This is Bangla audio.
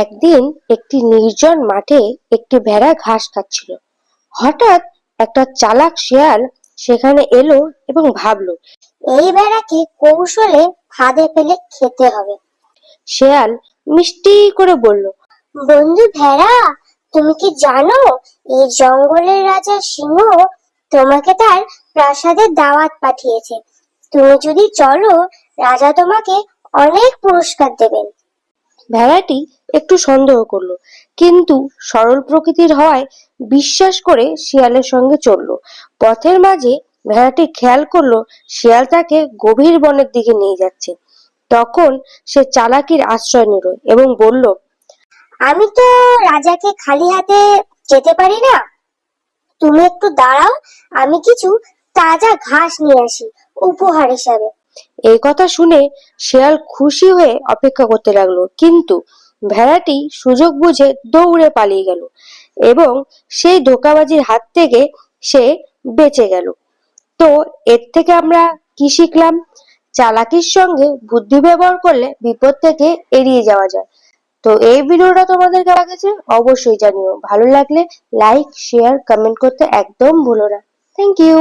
একদিন একটি নির্জন মাঠে একটি ভেড়া ঘাস খাচ্ছিল। হঠাৎ একটা চালাক শেয়াল সেখানে এলো এবং ভাবলো, এই ভেড়াকে কৌশলে ফাঁদে ফেলে খেতে হবে। শেয়াল মিষ্টি করে বলল, বন্ধু ভেড়া, তুমি কি জানো, এই জঙ্গলের রাজা সিংহ তোমাকে তার প্রাসাদের দাওয়াত পাঠিয়েছে। তুমি যদি চলো, রাজা তোমাকে অনেক পুরস্কার দেবেন। ভেড়াটি একটু সন্দেহ করল, কিন্তু সরল প্রকৃতির হওয়ায় বিশ্বাস করে শিয়ালের সঙ্গে চলল। পথের মাঝে ভেড়াটি খেয়াল করল, শিয়াল তাকে গভীর বনের দিকে নিয়ে যাচ্ছে। তখন সে চালাকির আশ্রয় নিল এবং বলল, আমি তো রাজাকে খালি হাতে যেতে পারি না। তুমি একটু দাঁড়াও, আমি কিছু তাজা ঘাস নিয়ে আসি, উপহার হিসাবে। এই কথা শুনে শিয়াল খুশি হয়ে অপেক্ষা করতে লাগল, কিন্তু ভেড়াটি সুযোগ বুঝে দৌড়ে পালিয়ে গেল এবং সেই ধোকাবাজির হাত থেকে সে বেঁচে গেল। তো এর থেকে আমরা কি শিখলাম? চালাকির সঙ্গে বুদ্ধি ব্যবহার করলে বিপদ থেকে এড়িয়ে যাওয়া যায়। তো এই ভিডিওটা তোমাদের কেমন লাগেছে অবশ্যই জানিও। ভালো লাগলে লাইক শেয়ার কমেন্ট করতে একদম ভুলো না। Thank you